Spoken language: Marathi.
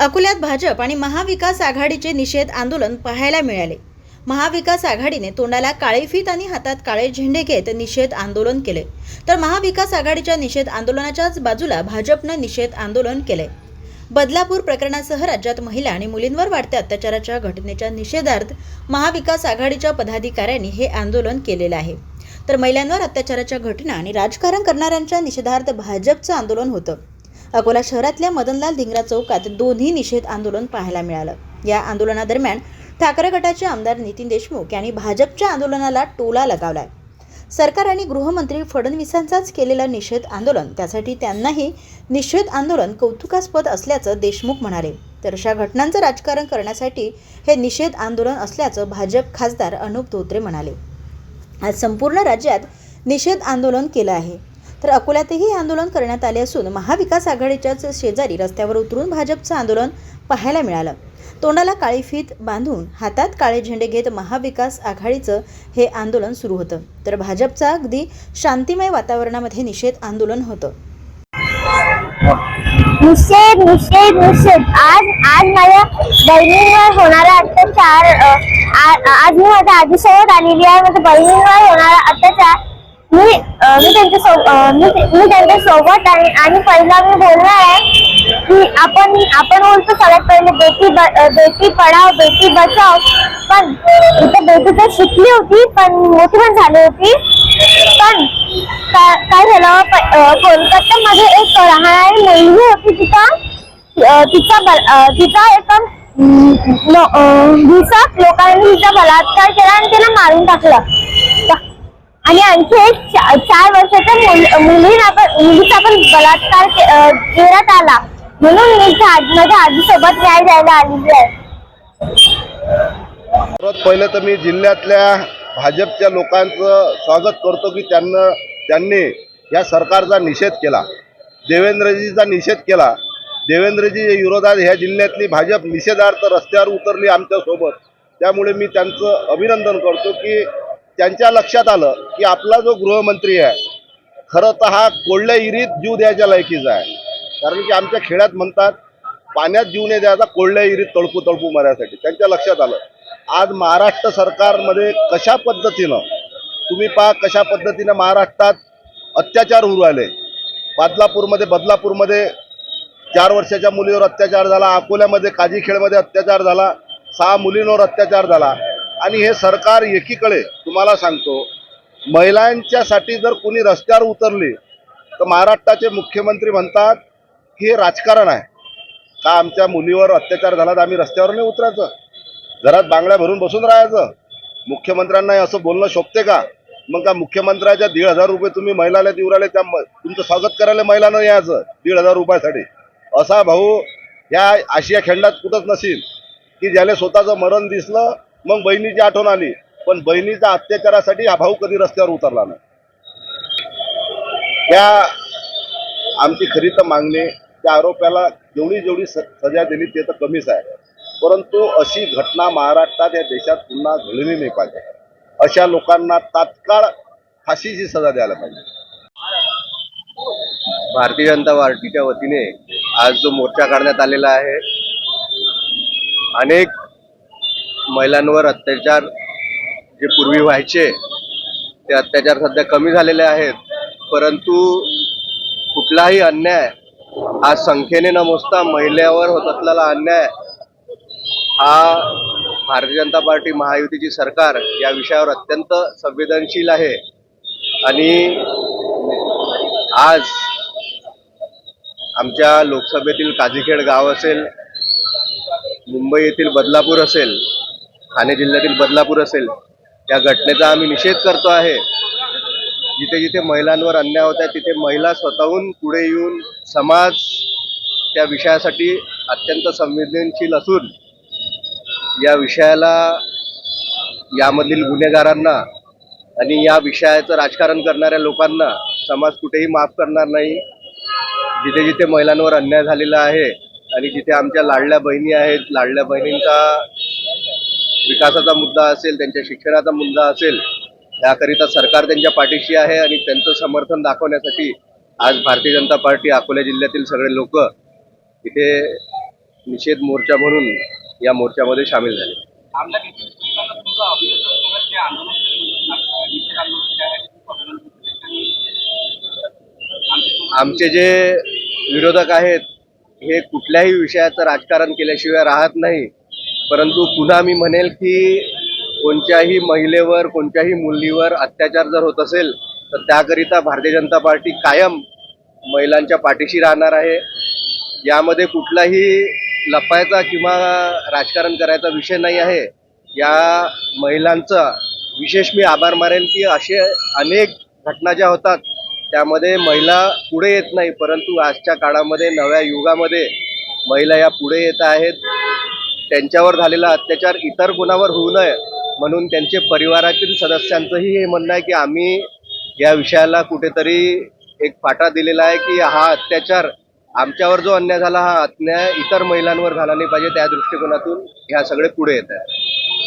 अकोल्यात भाजप आणि महाविकास आघाडीचे निषेध आंदोलन पाहायला मिळाले. महाविकास आघाडीने तोंडाला काळे फीत आणि हातात काळे झेंडे घेत निषेध आंदोलन केले. तर महाविकास आघाडीच्या निषेध आंदोलनाच्याच बाजूला भाजपनं निषेध आंदोलन केले. बदलापूर प्रकरणासह राज्यात महिला आणि मुलींवर वाढत्या अत्याचाराच्या घटनेच्या निषेधार्थ महाविकास आघाडीच्या पदाधिकाऱ्यांनी हे आंदोलन केलेलं आहे. तर महिलांवर अत्याचाराच्या घटना आणि राजकारण करणाऱ्यांच्या निषेधार्थ भाजपचं आंदोलन होतं. अकोला शहरातल्या मदनलाल धिंगरा चौकात दोन्ही निषेध आंदोलन पाहायला मिळालं. या आंदोलनादरम्यान ठाकरे गटाचे आमदार नितीन देशमुख यांनी भाजपच्या आंदोलनाला टोला लगावलाय. सरकार आणि गृहमंत्री फडणवीसांचाच केलेलं निषेध आंदोलन त्यासाठी त्यांनाही निषेध आंदोलन कौतुकास्पद असल्याचं देशमुख म्हणाले. तर अशा घटनांचं राजकारण करण्यासाठी हे निषेध आंदोलन असल्याचं भाजप खासदार अनुप धोत्रे म्हणाले. आज संपूर्ण राज्यात निषेध आंदोलन केलं आहे. तर अकोल्यातही हे आंदोलन करण्यात आले असून महाविकास आघाडीच्याच शेजारी रस्त्यावर उतरून भाजपचं आंदोलन पाहायला मिळालं. तोंडाला काळी फीत बांधून हातात काळे झेंडे घेत महाविकास आघाडीचं हे आंदोलन सुरू होतं. तर भाजपचा अगदी शांतिमय वातावरणामध्ये निषेध आंदोलन होतं. निषेध निषेध निषेध. आज आज माझ्या बहिणींवर होणारा अत्याचार आज मी माझ्या आजीसोबत आलेली आहे. माझ्या बहिणींवर होणारा अत्याचार मी मी त्यांच्या सो- मी मी त्यांच्यासोबत आहे आणि पहिला मी बोलणार आहे की आपण आपण बोलतो सगळ्यात पहिले बेटी ब- बेटी पढाव बेटी बचाव. पण इथे बेटी तर शिकली होती पण मोठी पण झाली होती. पण काय झालं प- अ, एक राहणारी मुलगी होती तिथं तिचा तिचा एक अं, दिवसात लोकांनी तिचा बलात्कार केला आणि तिला मारून टाकलं. आणि आणखी एक चार वर्षाच्या मुलीला पण मुलीचा पण बलात्कार करण्यात आला. म्हणून मी माझ्या आजीसोबत न्याय द्यायला आलेली आहे. सर्वात पहिलं तर मी जिल्ह्यातल्या भाजपच्या लोकांचं स्वागत करतो की त्यांना त्यांनी या सरकारचा निषेध केला. देवेंद्रजीचा निषेध केला. देवेंद्रजी विरोधात ह्या जिल्ह्यातली भाजप निषेधार्थ रस्त्यावर उतरली आमच्यासोबत. त्यामुळे मी त्यांचं अभिनंदन करतो की त्यांच्या लक्षात आलं की आपला जो गृहमंत्री आहे खरं तर हा कोल्ह्या इरीत जीव द्यायच्या लायकीचा आहे. कारण की आमच्या खेड्यात म्हणतात पाण्यात जीव नाही द्यायचा कोल्ह्या इरीत तळपू तळपू मारायसाठी त्यांच्या लक्षात आलं. आज महाराष्ट्र सरकारमध्ये कशा पद्धतीनं तुम्ही पहा कशा पद्धतीनं महाराष्ट्रात अत्याचार होऊ राहिले. बदलापूरमध्ये बदलापूरमध्ये चार वर्षाच्या मुलीवर अत्याचार झाला अकोल्यामध्ये काजीखेडमध्ये अत्याचार झाला सहा मुलींवर अत्याचार झाला. आणि हे सरकार एकीकडे तुम्हाला सांगतो महिलांच्यासाठी जर कुणी रस्त्यावर उतरली तर महाराष्ट्राचे मुख्यमंत्री म्हणतात की हे राजकारण आहे. का आमच्या मुलीवर अत्याचार झाला तर आम्ही रस्त्यावर नाही उतरायचं? घरात बांगड्या भरून बसून राहायचं? मुख्यमंत्र्यांनाही असं बोलणं शोभते का? मग का मुख्यमंत्र्याच्या दीड हजार रुपये तुम्ही महिलाला देऊ राहिले त्या तुमचं स्वागत करायला महिलानं यायचं दीड हजार रुपयासाठी. असा भाऊ या आशिया खंडात कुठंच नसेल की ज्याला स्वतःचं मरण दिसलं मग बहिणीची आठवण आली. पण बहिणीचा अत्याचारासाठी हा भाऊ कधी रस्त्यावर उतरला नाही. त्या आमची खरी तर मागणी त्या आरोप्याला जेवढी जेवढी स- सजा दिली ते तर कमीच आहे. परंतु अशी घटना महाराष्ट्रात या देशात पुन्हा घडली नाही पाहिजे. अशा लोकांना तात्काळ फाशीची सजा द्यायला पाहिजे. भारतीय जनता पार्टीच्या वतीने आज जो मोर्चा काढण्यात आलेला आहे अनेक महिलांवर अत्याचार जे पूर्वी व्हायचे ते अत्याचार सध्या कमी झालेले आहेत. परंतु कुठलाही अन्याय हा संख्येने न मोजता महिलेवर होत असलेला अन्याय हा भारतीय जनता पार्टी महायुतीची सरकार या विषयावर अत्यंत संवेदनशील आहे. आणि आज आमच्या लोकसभेतील काझीखेड गाव असेल मुंबई येथील बदलापूर असेल ठाणे जिल्ह्यातील बदलापूर असेल या घटनेचा आम्ही निषेध करतो आहे. जिथे जिथे महिलांवर अन्याय होत आहे तिथे महिला स्वतःहून पुढे येऊन समाज त्या विषयासाठी अत्यंत संवेदनशील असून या विषयाला यामधील गुन्हेगारांना आणि या विषयाचं राजकारण करणाऱ्या लोकांना समाज कुठेही माफ करणार नाही. जिथे जिथे महिलांवर अन्याय झालेला आहे आणि जिथे आमच्या लाडल्या बहिणी आहेत लाडल्या बहिणींचा विकासाचा मुद्दा असेल त्यांच्या शिक्षणाचा मुद्दा असेल याकरिता सरकार त्यांच्या पाठीशी आहे आणि त्यांचं समर्थन दाखवण्यासाठी आज भारतीय जनता पार्टी अकोला जिल्ह्यातील सगळे लोक इथे निषेध मोर्चा म्हणून या मोर्चामध्ये सामील झाले. आमचे जे विरोधक आहेत हे कुठल्याही विषयाचं राजकारण केल्याशिवाय राहत नाही. परंतु पुन्हा मी म्हणेल की कोणत्याही महिलेवर कोणत्याही मुलीवर अत्याचार जर होत असेल तर त्याकरिता भारतीय जनता पार्टी कायम महिलांच्या पाठीशी राहणार आहे. यामध्ये कुठलाही लपायचा किंवा राजकारण करायचा विषय नाही आहे. या महिलांचा विशेष मी आभार मारेन की असे अनेक घटना ज्या होतात त्यामध्ये महिला पुढे येत नाही परंतु आजच्या काळामध्ये नव्या युगामध्ये महिला या पुढे येत आहेत. त्यांच्यावर झालेला अत्याचार इतर कोणावर होऊ नये म्हणून त्यांचे परिवारातील सदस्यांचंही हे म्हणणं आहे की आम्ही या विषयाला कुठेतरी एक फाटा दिलेला आहे की हा अत्याचार आमच्यावर जो अन्याय झाला हा अन्याय इतर महिलांवर झाला नाही पाहिजे त्या दृष्टिकोनातून ह्या सगळे पुढे येत आहे